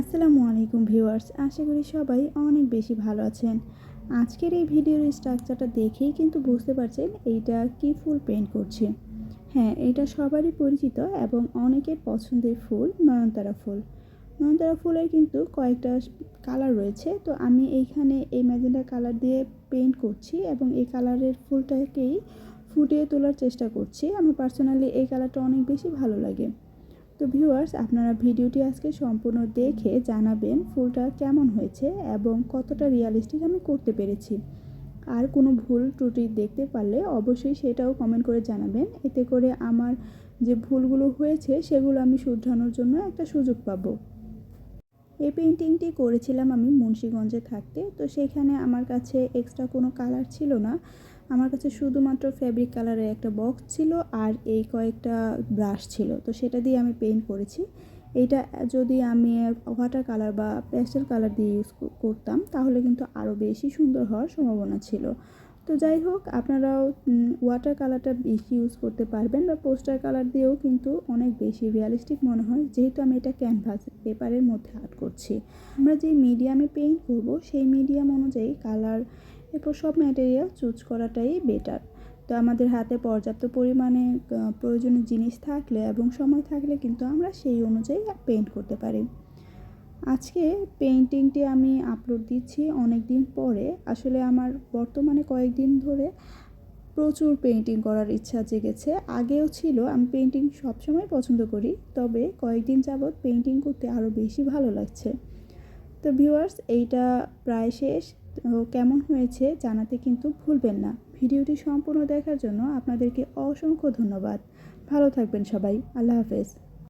আসসালামু আলাইকুম ভিউয়ার্স, আশা করি সবাই অনেক বেশি ভালো আছেন। আজকের এই ভিডিওর স্ট্রাকচারটা দেখেই কিন্তু বুঝতে পারছেন এইটা কি ফুল পেন্ট করছে। হ্যাঁ এটা সবারই পরিচিত এবং অনেকের পছন্দের ফুল নয়নতারা ফুল। নয়নতারা ফুলের কিন্তু কয়েকটা কালার রয়েছে, তো আমি এইখানে এই ম্যাজেন্ডা কালার দিয়ে পেন্ট করছি এবং এই কালারের ফুলটাকেই ফুটিয়ে তোলার চেষ্টা করছি। আমার পার্সোনালি এই কালারটা অনেক বেশি ভালো লাগে। তো ভিউয়ার্স আপনারা ভিডিওটি আজকে সম্পূর্ণ দেখে জানাবেন ফুলটা কেমন হয়েছে এবং কতটা রিয়ালিস্টিক আমি করতে পেরেছি। আর কোনো ভুল ত্রুটি দেখতে পারলে অবশ্যই সেটাও কমেন্ট করে জানাবেন। এতে করে আমার যে ভুলগুলো হয়েছে সেগুলো আমি শুধরানোর জন্য একটা সুযোগ পাবো। এই পেন্টিংটি করেছিলাম আমি মুন্সীগঞ্জে থাকতে। তো সেখানে আমার কাছে এক্সট্রা কোনো কালার ছিল না। আমার কাছে শুধুমাত্র ফ্যাব্রিক কালারের একটা বক্স ছিল আর এই কয়েকটা ব্রাশ ছিল। তো সেটা দিয়ে আমি পেইন্ট করেছি। এইটা যদি আমি ওয়াটার কালার বা প্যাস্টেল কালার দিয়ে ইউজ করতাম, তাহলে কিন্তু আরও বেশি সুন্দর হওয়ার সম্ভাবনা ছিল। তো যাই হোক, আপনারাও ওয়াটার কালারটা বেশি ইউজ করতে পারবেন বা পোস্টার কালার দিয়েও কিন্তু অনেক বেশি রিয়ালিস্টিক মনে হয়। যেহেতু আমি এটা ক্যানভাস পেপারের মধ্যে আর্ট করছি। আমরা যে মিডিয়ামে পেইন্ট করব, সেই মিডিয়াম অনুযায়ী কালার এরপর সব ম্যাটেরিয়াল চুজ করাটাই বেটার তো আমাদের হাতে পর্যাপ্ত পরিমাণে প্রয়োজনীয় জিনিস থাকলে এবং সময় থাকলে কিন্তু আমরা সেই অনুযায়ী পেন্ট করতে পারি। আজকে পেইন্টিংটি আমি আপলোড দিচ্ছি অনেক দিন পরে। আসলে আমার বর্তমানে কয়েকদিন ধরে প্রচুর পেন্টিং করার ইচ্ছা জেগেছে। আগেও ছিল, আমি পেইন্টিং সবসময় পছন্দ করি, তবে কয়েকদিন যাবৎ পেন্টিং করতে আরও বেশি ভালো লাগছে। তো ভিউয়ার্স এইটা প্রায় শেষ। তো কেমন হয়েছে জানাতে কিন্তু ভুলবেন না। ভিডিওটি সম্পূর্ণ দেখার জন্য আপনাদেরকে অসংখ্য ধন্যবাদ। ভালো থাকবেন সবাই। আল্লাহ হাফেজ।